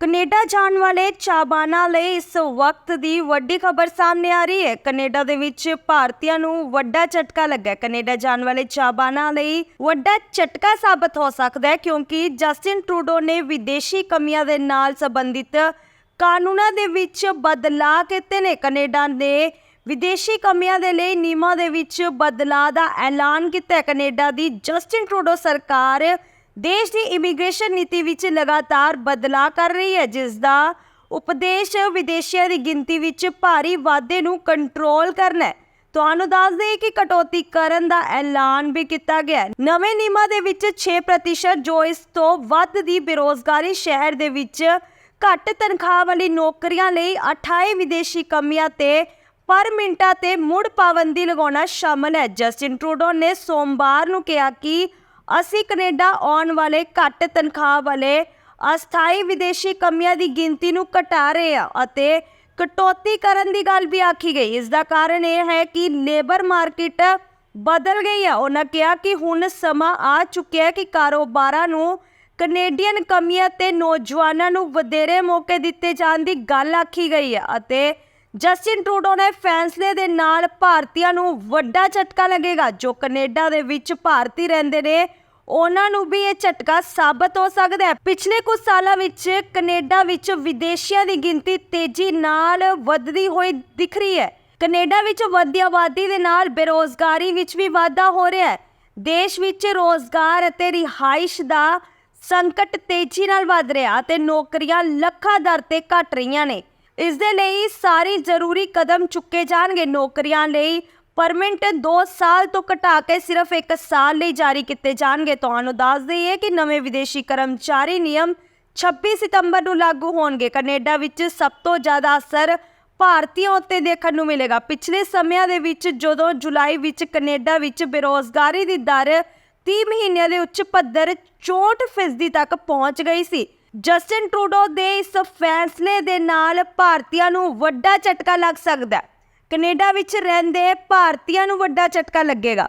Canada ਜਾਣ ਵਾਲੇ ਚਾਬਾਨਾਂ ਲਈ ਇਸ ਵਕਤ ਦੀ ਵੱਡੀ ਖਬਰ ਸਾਹਮਣੇ ਆ ਰਹੀ ਹੈ। ਕੈਨੇਡਾ ਦੇ ਵਿੱਚ ਭਾਰਤੀਆਂ ਨੂੰ ਵੱਡਾ ਝਟਕਾ ਲੱਗਾ ਕੈਨੇਡਾ ਜਾਣ ਵਾਲੇ ਚਾਬਾਨਾਂ ਲਈ ਵੱਡਾ ਝਟਕਾ ਸਾਬਤ ਹੋ ਸਕਦਾ ਹੈ ਕਿਉਂਕਿ ਜਸਟਿਨ ਟਰੂਡੋ ਨੇ ਵਿਦੇਸ਼ੀ ਕਮੀਆਂ ਦੇ ਨਾਲ ਸੰਬੰਧਿਤ ਕਾਨੂੰਨਾਂ ਦੇ ਵਿੱਚ ਬਦਲਾਅ ਕੀਤੇ ਨੇ। ਕੈਨੇਡਾ ਨੇ ਵਿਦੇਸ਼ੀ ਕਮੀਆਂ ਦੇ ਲਈ ਨਿਯਮਾਂ ਦੇ ਵਿੱਚ ਬਦਲਾਅ ਦਾ ਐਲਾਨ ਕੀਤਾ ਹੈ। ਕੈਨੇਡਾ ਦੀ ਜਸਟਿਨ ਟਰੂਡੋ ਸਰਕਾਰ ਦੇਸ਼ ਦੀ ਇਮੀਗ੍ਰੇਸ਼ਨ ਨੀਤੀ ਵਿੱਚ ਲਗਾਤਾਰ ਬਦਲਾਅ ਕਰ ਰਹੀ ਹੈ, ਜਿਸ ਦਾ ਉਪਦੇਸ਼ ਵਿਦੇਸ਼ੀਆਂ ਦੀ ਗਿਣਤੀ ਵਿੱਚ ਭਾਰੀ ਵਾਧੇ ਨੂੰ ਕੰਟਰੋਲ ਕਰਨਾ ਹੈ। ਤੁਹਾਨੂੰ ਦੱਸ ਦੇਈਏ ਕਿ ਕਟੌਤੀ ਕਰਨ ਦਾ ਐਲਾਨ ਵੀ ਕੀਤਾ ਗਿਆ ਹੈ। ਨਵੇਂ ਨਿਯਮਾਂ ਦੇ ਵਿੱਚ 6% ਜੋ ਇਸ ਤੋਂ ਵੱਧ ਦੀ ਬੇਰੋਜ਼ਗਾਰੀ ਸ਼ਹਿਰ ਦੇ ਵਿੱਚ ਘੱਟ ਤਨਖਾਹ ਵਾਲੀ ਨੌਕਰੀਆਂ ਲਈ 28 ਵਿਦੇਸ਼ੀ ਕਮੀਆਂ ਤੇ ਪਰ ਮਿੰਟਾਂ ਤੇ ਮੁੜ ਪਾਬੰਦੀ ਲਗਾਉਣਾ ਸ਼ਾਮਲ ਹੈ। ਜਸਟਿਨ ਟਰੂਡੋ ਨੇ ਸੋਮਵਾਰ ਨੂੰ ਕਿਹਾ ਕਿ ਅਸੀਂ ਕੈਨੇਡਾ ਆਉਣ ਵਾਲੇ ਘੱਟ ਤਨਖਾਹ ਵਾਲੇ ਅਸਥਾਈ ਵਿਦੇਸ਼ੀ ਕਮੀਆਂ ਦੀ ਗਿਣਤੀ ਨੂੰ ਘਟਾ ਰਹੇ ਹਾਂ ਅਤੇ ਕਟੌਤੀ ਕਰਨ ਦੀ ਗੱਲ ਵੀ ਆਖੀ ਗਈ। ਇਸ ਦਾ ਕਾਰਨ ਇਹ ਹੈ ਕਿ ਲੇਬਰ ਮਾਰਕੀਟ ਬਦਲ ਗਈ ਹੈ। ਉਹਨਾਂ ਕਿਹਾ ਕਿ ਹੁਣ ਸਮਾਂ ਆ ਚੁੱਕਿਆ ਹੈ ਕਿ ਕਾਰੋਬਾਰਾਂ ਨੂੰ ਕੈਨੇਡੀਅਨ ਕਮੀਆਂ ਤੇ ਨੌਜਵਾਨਾਂ ਨੂੰ ਵਧੇਰੇ ਮੌਕੇ ਦਿੱਤੇ ਜਾਣ ਦੀ ਗੱਲ ਆਖੀ ਗਈ ਹੈ ਅਤੇ ਜਸਟਿਨ ਟਰੂਡੋ ਨੇ ਫੈਸਲੇ ਦੇ ਨਾਲ ਭਾਰਤੀਆਂ ਨੂੰ ਵੱਡਾ ਝਟਕਾ ਲੱਗੇਗਾ। ਜੋ ਕੈਨੇਡਾ ਦੇ ਵਿੱਚ ਭਾਰਤੀ ਰਹਿੰਦੇ ਨੇ ਉਹਨਾਂ ਨੂੰ ਵੀ ਇਹ ਝਟਕਾ ਸਾਬਤ ਹੋ ਸਕਦਾ ਹੈ। ਪਿਛਲੇ ਕੁਝ ਸਾਲਾਂ ਵਿੱਚ ਕੈਨੇਡਾ ਵਿੱਚ ਵਿਦੇਸ਼ੀਆਂ ਦੀ ਗਿਣਤੀ ਤੇਜ਼ੀ ਨਾਲ ਵੱਧਦੀ ਹੋਈ ਦਿਖ ਰਹੀ ਹੈ। ਕੈਨੇਡਾ ਵਿੱਚ ਵੱਧਦੀ ਆਬਾਦੀ ਦੇ ਨਾਲ ਬੇਰੋਜ਼ਗਾਰੀ ਵਿੱਚ ਵੀ ਵਾਧਾ ਹੋ ਰਿਹਾ ਹੈ। ਦੇਸ਼ ਵਿੱਚ ਰੋਜ਼ਗਾਰ ਅਤੇ ਰਿਹਾਇਸ਼ ਦਾ ਸੰਕਟ ਤੇਜ਼ੀ ਨਾਲ ਵੱਧ ਰਿਹਾ ਅਤੇ ਨੌਕਰੀਆਂ ਲੱਖਾਂ ਦਰ ਤੇ ਘਟ ਰਹੀਆਂ ਨੇ। ਇਸ ਦੇ ਲਈ ਸਾਰੇ ਜ਼ਰੂਰੀ ਕਦਮ ਚੁੱਕੇ ਜਾਣਗੇ ਨੌਕਰੀਆਂ ਲਈ ਪਰਮਿਟ 2 ਸਾਲ ਤੋਂ ਘਟਾ ਕੇ ਸਿਰਫ 1 ਸਾਲ ਲਈ ਜਾਰੀ ਕੀਤੇ ਜਾਣਗੇ। ਤੁਹਾਨੂੰ ਦੱਸ ਦਈਏ ਕਿ ਨਵੇਂ ਵਿਦੇਸ਼ੀ ਕਰਮਚਾਰੀ ਨਿਯਮ 26 ਸਤੰਬਰ ਨੂੰ ਲਾਗੂ ਹੋਣਗੇ। ਕੈਨੇਡਾ ਵਿੱਚ ਸਭ ਤੋਂ ਜ਼ਿਆਦਾ ਅਸਰ ਭਾਰਤੀਆਂ ਉੱਤੇ ਦੇਖਣ ਨੂੰ ਮਿਲੇਗਾ। ਪਿਛਲੇ ਸਮਿਆਂ ਦੇ ਵਿੱਚ ਜਦੋਂ ਜੁਲਾਈ ਵਿੱਚ ਕੈਨੇਡਾ ਵਿੱਚ ਬੇਰੋਜ਼ਗਾਰੀ ਦੀ ਦਰ 30 ਮਹੀਨਿਆਂ ਦੇ ਉੱਚ ਪੱਧਰ 64% ਤੱਕ ਪਹੁੰਚ ਗਈ ਸੀ, ਜਸਟਿਨ ਟਰੂਡੋ ਦੇ ਇਸ ਫੈਸਲੇ ਦੇ ਨਾਲ ਭਾਰਤੀਆਂ ਨੂੰ ਵੱਡਾ ਝਟਕਾ ਲੱਗ ਸਕਦਾ ਹੈ। ਕੈਨੇਡਾ ਵਿੱਚ ਰਹਿੰਦੇ ਭਾਰਤੀਆਂ ਨੂੰ ਵੱਡਾ ਝਟਕਾ ਲੱਗੇਗਾ।